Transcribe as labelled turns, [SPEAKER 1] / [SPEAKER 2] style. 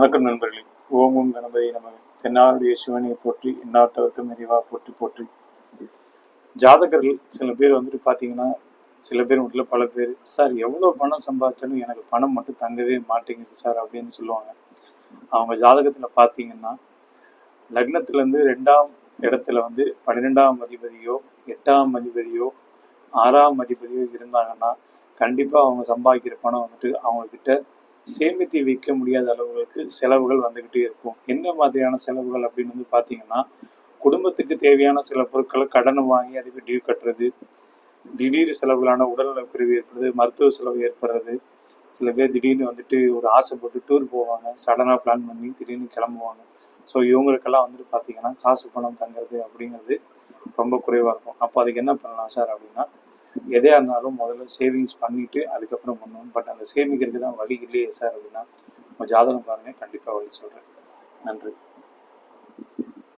[SPEAKER 1] வணக்கம் நண்பர்களே. ஓம் ஓம் கணபதி நமக. தென்னாருடைய சிவனையை போற்றி எந்நாட்டவர்க்கும் நிறைவா போற்றி போற்றி. ஜாதகர்கள் சில பேர் வந்துட்டு பார்த்தீங்கன்னா சில பேர் மட்டும் பல பேர் சார் எவ்வளோ பணம் சம்பாதிச்சாலும் எனக்கு பணம் மட்டும் தங்கவே மாட்டேங்குது சார் அப்படின்னு சொல்லுவாங்க. அவங்க ஜாதகத்தில் பார்த்தீங்கன்னா லக்னத்துலேருந்து ரெண்டாம் இடத்துல வந்து பன்னிரெண்டாம் அதிபதியோ எட்டாம் அதிபதியோ ஆறாம் அதிபதியோ இருந்தாங்கன்னா கண்டிப்பாக அவங்க சம்பாதிக்கிற பணம் வந்துட்டு அவங்கக்கிட்ட சேமித்து வைக்க முடியாத அளவுகளுக்கு செலவுகள் வந்துக்கிட்டே இருக்கும். என்ன மாதிரியான செலவுகள் அப்படின்னு வந்து பார்த்தீங்கன்னா குடும்பத்துக்கு தேவையான சில பொருட்களை கடன் வாங்கி அதுக்கு டியூ கட்டுறது திடீர் செலவுகளான உடல்நலக் ஏற்படுறது மருத்துவ செலவு ஏற்படுறது. சில பேர் திடீர்னு வந்துட்டு ஒரு ஆசைப்பட்டு டூர் போவாங்க. சடனாக பிளான் பண்ணி திடீர்னு கிளம்புவாங்க. ஸோ இவங்களுக்கெல்லாம் வந்துட்டு பார்த்தீங்கன்னா காசு பணம் தங்குறது அப்படிங்கிறது ரொம்ப குறைவாக இருக்கும். அப்போ அதுக்கு என்ன பண்ணலாம் சார் அப்படின்னா எதையாக இருந்தாலும் முதல்ல சேவிங்ஸ் பண்ணிவிட்டு அதுக்கப்புறம் பண்ணணும். பட் அந்த சேமிக்கிறதுக்கு தான் வழி இல்லையே சார் அப்படின்னா உங்கள் ஜாதகம் பாருங்கள் கண்டிப்பாக வழி சொல்கிறேன் நன்றி.